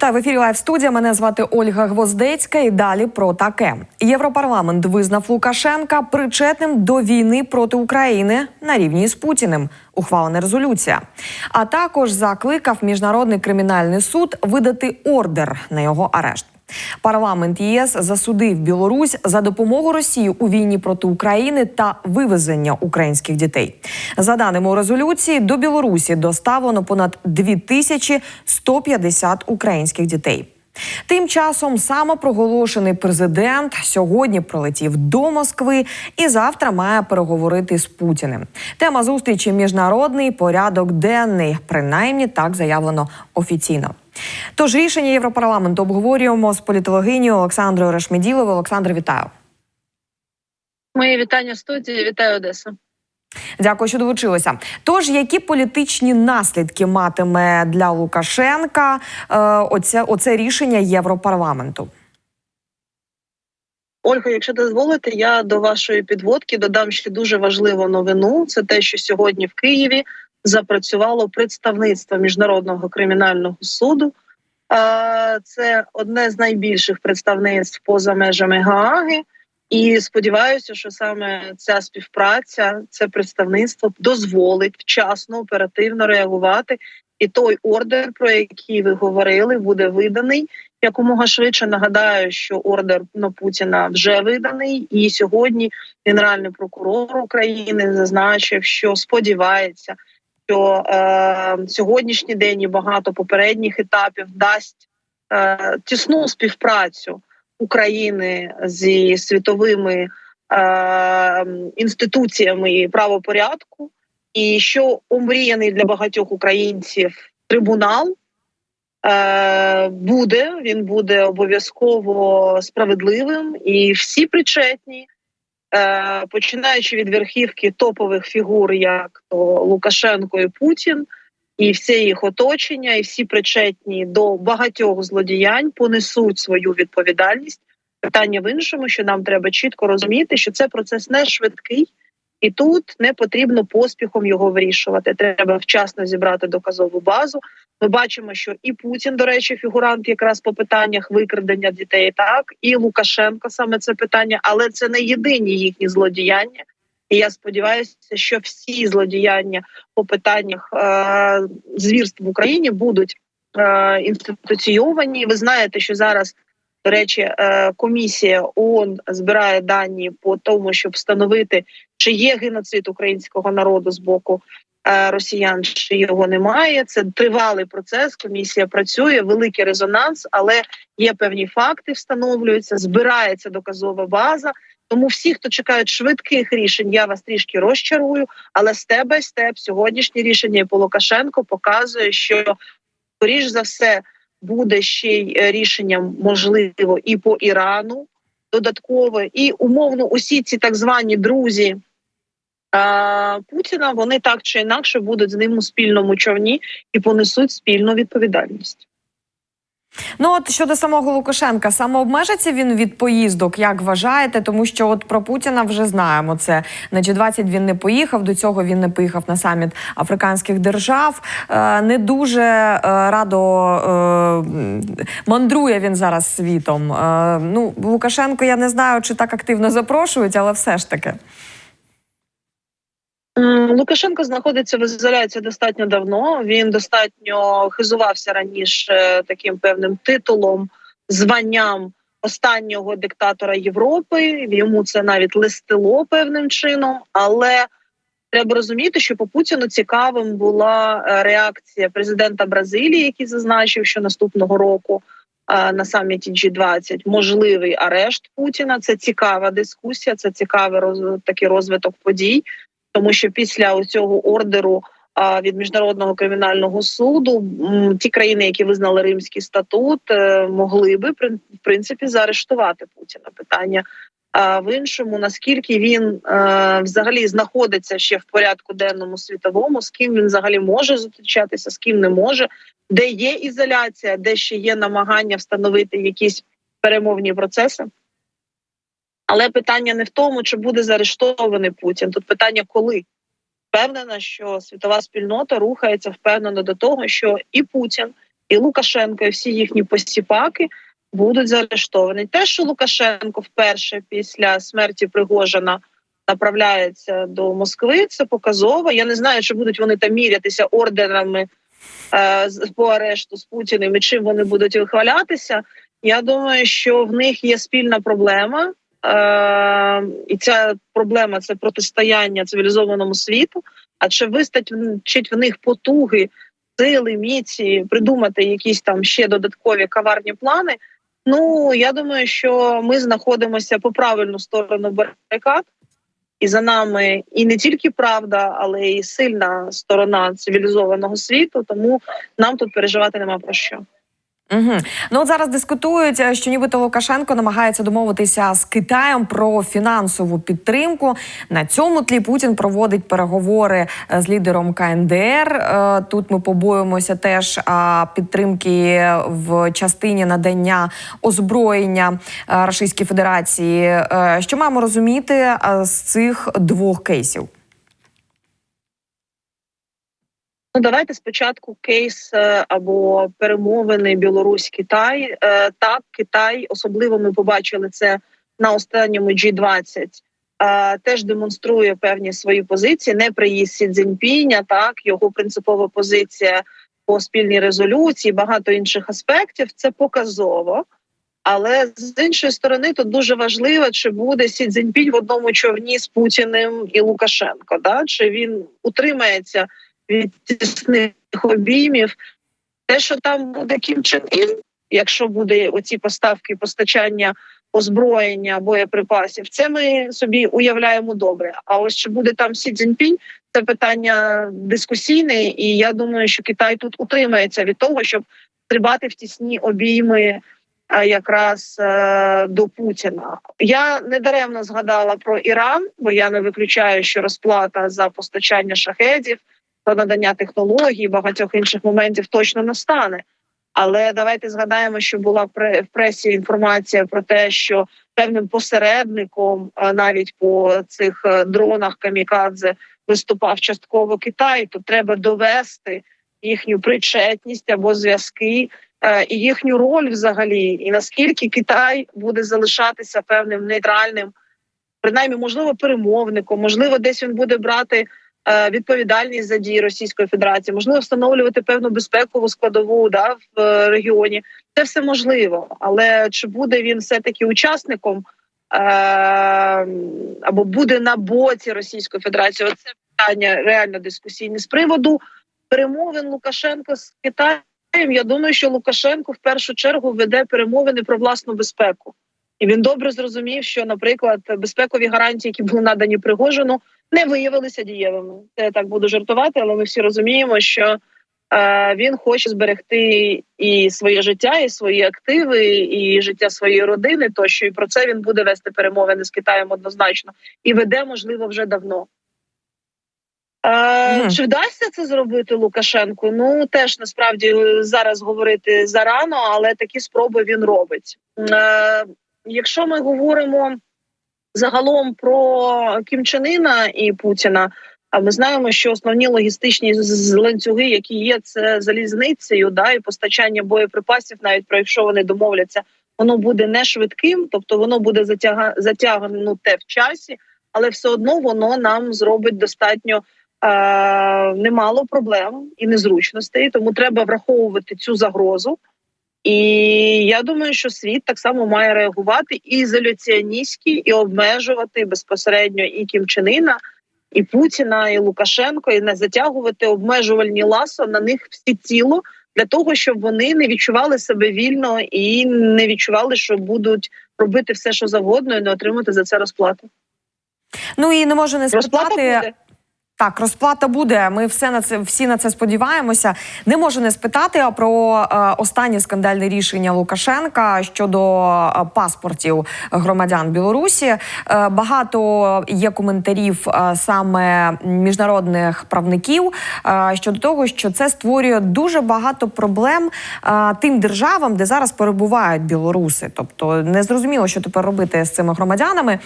Вітаю в ефірі Лайв студія. Мене звати Ольга Гвоздецька. І далі про таке. Європарламент визнав Лукашенка причетним до війни проти України на рівні з Путіним. Ухвалена резолюція. А також закликав міжнародний кримінальний суд видати ордер на його арешт. Парламент ЄС засудив Білорусь за допомогу Росії у війні проти України та вивезення українських дітей. За даними резолюції, до Білорусі доставлено понад 2150 українських дітей. Тим часом самопроголошений президент сьогодні прилетів до Москви і завтра має переговорити з Путіним. Тема зустрічі міжнародний порядок денний, принаймні так заявлено офіційно. Тож рішення Європарламенту обговорюємо з політологинею Олександрою Решмеділовою. Олександр, вітаю. Мої вітання студії. Вітаю Одеса. Дякую, що долучилися. Тож, які політичні наслідки матиме для Лукашенка е, оце, оце рішення Європарламенту? Ольга, якщо дозволите, я до вашої підводки додам ще дуже важливу новину. Це те, що сьогодні в Києві запрацювало представництво міжнародного кримінального суду. Це одне з найбільших представництв поза межами Гааги. І сподіваюся, що саме ця співпраця, це представництво дозволить вчасно оперативно реагувати. І той ордер, про який ви говорили, буде виданий якомога швидше. Нагадаю, що ордер на Путіна вже виданий, і сьогодні генеральний прокурор України зазначив, що сподівається, що е, сьогоднішній день і багато попередніх етапів дасть е, тісну співпрацю. України зі світовими е, інституціями правопорядку, і що омріяний для багатьох українців трибунал е, буде. Він буде обов'язково справедливим, і всі причетні, починаючи від верхівки топових фігур, як то Лукашенко і Путін і все їх оточення, і всі причетні до багатьох злодіянь понесуть свою відповідальність. Питання в іншому, що нам треба чітко розуміти, що це процес не швидкий, і тут не потрібно поспіхом його вирішувати. Треба вчасно зібрати доказову базу. Ми бачимо, що і Путін, до речі, фігурант якраз по питаннях викрадення дітей, так і Лукашенко саме це питання, але це не єдині їхні злодіяння. І я сподіваюся, що всі злодіяння по питаннях е, звірств в Україні будуть е, інституційовані. Ви знаєте, що зараз до речі, е, комісія ООН збирає дані по тому, щоб встановити, чи є геноцид українського народу з боку е, росіян, чи його немає. Це тривалий процес. Комісія працює, великий резонанс, але є певні факти, встановлюються, збирається доказова база. Тому всі, хто чекають швидких рішень, я вас трішки розчарую. Але степ бай степ сьогоднішнє рішення по Лукашенко показує, що скоріш за все буде ще й е, рішенням можливо і по Ірану додаткове, і умовно усі ці так звані друзі. Путіна вони так чи інакше будуть з ним у спільному човні і понесуть спільну відповідальність. Ну от щодо самого Лукашенка, самообмежиться він від поїздок, як вважаєте? Тому що от про Путіна вже знаємо це на G20 Він не поїхав. До цього він не поїхав на саміт африканських держав. Е, не дуже е, радо е, мандрує він зараз світом. Ну Лукашенко, я не знаю, чи так активно запрошують, але все ж таки. Лукашенко знаходиться в ізоляції достатньо давно. Він достатньо хизувався раніше таким певним титулом, званням останнього диктатора Європи. Йому це навіть листило певним чином, але треба розуміти, що по Путіну цікавим була е, реакція президента Бразилії, який зазначив, що наступного року. Е, на саміті G20 можливий арешт Путіна. Це цікава дискусія, це цікавий роз, такий розвиток подій тому що після цього ордеру від міжнародного кримінального суду ті країни, які визнали Римський статут, е, могли би в принципі заарештувати Путіна. Питання а в іншому наскільки він е, взагалі знаходиться ще в порядку денному світовому, з ким він взагалі може зустрічатися, з ким не може, де є ізоляція, де ще є намагання встановити якісь перемовні процеси. Але питання не в тому, чи буде заарештований Путін. Тут питання коли впевнена, що світова спільнота рухається впевнено до того, що і Путін, і Лукашенко, і всі їхні посіпаки будуть заарештовані. Те, що Лукашенко вперше після смерті Пригожина направляється до Москви, це показово. Я не знаю, чи будуть вони там мірятися ордерами е, по арешту з Путіним і чим вони будуть вихвалятися. Я думаю, що в них є спільна проблема, і ця проблема це протистояння цивілізованому світу. А чи вистачить в них потуги, сили, міці придумати якісь там ще додаткові каварні плани? Ну я думаю, що ми знаходимося по правильну сторону барикад, і за нами і не тільки правда, але й сильна сторона цивілізованого світу. Тому нам тут переживати нема про що. Угу. Ну от зараз дискутують, е, що нібито Лукашенко намагається домовитися з Китаєм про фінансову підтримку. На цьому тлі Путін проводить переговори е, з лідером КНДР. Е, Тут ми побоюємося теж підтримки в частині надання озброєння Російській Федерації. Що маємо розуміти з цих двох кейсів? Ну, давайте спочатку кейс е, або перемовини Білорусь Китай. Е, Так, Китай, особливо ми побачили це на останньому G20, е, теж демонструє певні свої позиції. Не приїзд Сі Цзіньпіня, так його принципова позиція по спільній резолюції, багато інших аспектів. Це показово. Але з іншої сторони, тут дуже важливо, чи буде Сі Цзіньпінь в одному човні з Путіним і Лукашенко. Да? Чи він утримається від тісних обіймів. Те, що там буде Кім якщо буде оці поставки постачання озброєння, боєприпасів, це ми собі уявляємо добре. А ось чи буде там Сі Цзіньпінь, це питання дискусійне, і я думаю, що Китай тут утримається від того, щоб стрибати в тісні обійми. а, Якраз е, до Путіна я недаремно згадала про Іран, бо я не виключаю, що розплата за постачання шахедів, про надання технологій, багатьох інших моментів точно настане. Але давайте згадаємо, що була в пресі інформація про те, що певним посередником навіть по цих е, дронах камікадзе виступав частково Китай. То треба довести їхню причетність або зв'язки е, і їхню роль взагалі, і наскільки Китай буде залишатися певним нейтральним, принаймні, можливо, перемовником, можливо, десь він буде брати е, відповідальність за дії Російської Федерації, можливо, встановлювати певну безпекову складову да, в е, регіоні. Це все можливо, але чи буде він все таки учасником е, або буде на боці Російської Федерації? Оце питання реально дискусійне з приводу перемовин Лукашенка з Китаєм. Я думаю, що Лукашенко в першу чергу веде перемовини про власну безпеку. І він добре зрозумів, що, наприклад, безпекові гарантії, які були надані Пригожину, не виявилися дієвими. Це я так буду жартувати, але ми всі розуміємо, що е, він хоче зберегти і своє життя, і свої активи, і життя своєї родини. Тощо і про це він буде вести перемовини з Китаєм однозначно і веде, можливо, вже давно. Е, Мгм. Чи вдасться це зробити Лукашенку? Ну теж насправді зараз говорити зарано, але такі спроби він робить. Е, якщо ми говоримо загалом про Кім Чен Іна і Путіна, а ми знаємо, що основні логістичні ланцюги, які є, це залізницею, да, і постачання боєприпасів, навіть про якщо вони домовляться, воно буде не швидким, тобто воно буде затяга затягнуте в часі, але все одно воно нам зробить достатньо е, немало проблем і незручностей. Тому треба враховувати цю загрозу. І я думаю, що світ так само має реагувати і ізоляціоністськи, і обмежувати безпосередньо і Кім Чен Іна, і Путіна, і Лукашенко, і не затягувати обмежувальні ласо на них всі ціло для того, щоб вони не відчували себе вільно і не відчували, що будуть робити все, що завгодно, і не отримати за це розплату. Ну і не можу не спитати. Так, розплата буде. Ми все на це всі на це сподіваємося. Не можу не спитати про е, останнє скандальне рішення Лукашенка щодо е, паспортів громадян Білорусі. Е, багато є коментарів саме міжнародних правників щодо того, що це створює дуже багато проблем тим державам, де зараз перебувають білоруси. Тобто не зрозуміло, що тепер робити з цими громадянами.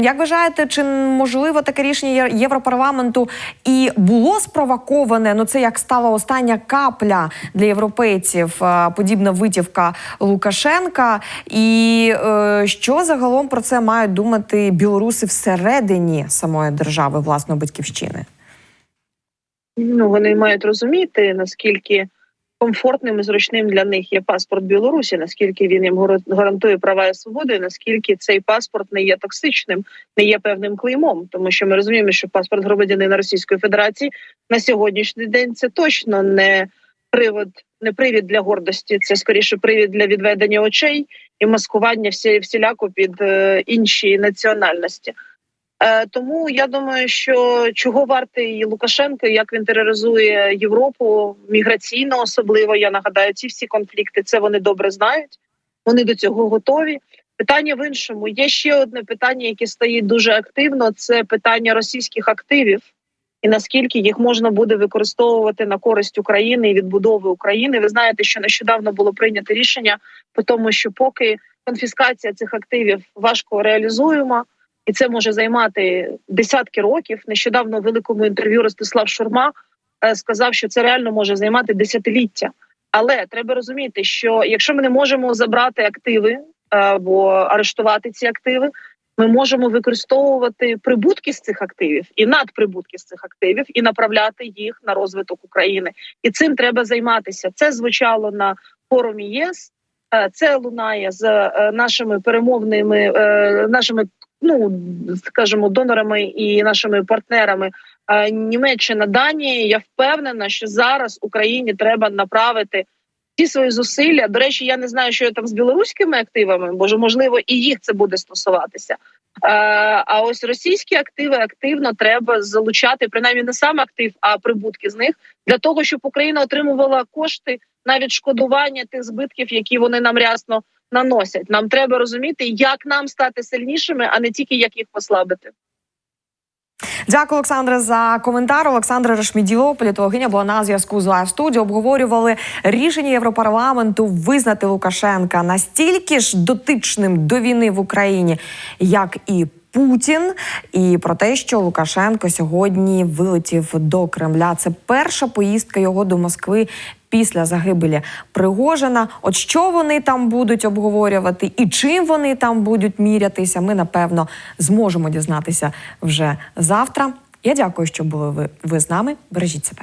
Як вважаєте, чи можливо таке рішення Європарламенту Європарламенту і було спровоковане. Ну це як стала остання капля для європейців. е, Подібна витівка Лукашенка. І е, що загалом про це мають думати білоруси всередині самої держави власної батьківщини? Ну вони мають розуміти наскільки комфортним і зручним для них є паспорт Білорусі, наскільки він їм гарантує права і свободи, наскільки цей паспорт не є токсичним, не є певним клеймом, тому що ми розуміємо, що паспорт громадянина Російської Федерації на сьогоднішній день це точно не привод, не привід для гордості. Це скоріше привід для відведення очей і маскування всі, всіляко під е, інші національності. Е, тому я думаю, що чого вартий Лукашенко, як він тероризує Європу міграційно, особливо я нагадаю, ці всі конфлікти це вони добре знають. Вони до цього готові. Питання в іншому. Є ще одне питання, яке стоїть дуже активно: це питання російських активів, і наскільки їх можна буде використовувати на користь України і відбудови України. Ви знаєте, що нещодавно було прийнято рішення по тому, що поки конфіскація цих активів важко реалізуємо, і це може займати десятки років. Нещодавно у великому інтерв'ю Ростислав Шурма е, сказав, що це реально може займати десятиліття. Але треба розуміти, що якщо ми не можемо забрати активи е, або арештувати ці активи, ми можемо використовувати прибутки з цих активів і надприбутки з цих активів і направляти їх на розвиток України. І цим треба займатися. Це звучало на форумі ЄС. е, Це лунає з нашими перемовними нашими ну скажімо, донорами і нашими партнерами Німеччина, Данія. Я впевнена, що зараз Україні треба направити всі свої зусилля. До речі, я не знаю, що там з білоруськими активами, бо можливо і їх це буде стосуватися. А ось російські активи активно треба залучати, принаймні не сам актив, а прибутки з них для того, щоб Україна отримувала кошти на відшкодування тих збитків, які вони нам рясно наносять. Нам треба розуміти, як нам стати сильнішими, а не тільки як їх послабити. Дякую, Олександре, за коментар. Олександра Решміділо, політологиня, була на зв'язку з Live Studio. Обговорювали рішення Європарламенту визнати Лукашенка настільки ж дотичним до війни в Україні, як і Путін, і про те, що Лукашенко сьогодні вилетів до Кремля. Це перша поїздка його до Москви. Після загибелі Пригожина, от що вони там будуть обговорювати і чим вони там будуть мірятися, ми напевно зможемо дізнатися вже завтра. Я дякую, що були ви, ви з нами. Бережіть себе.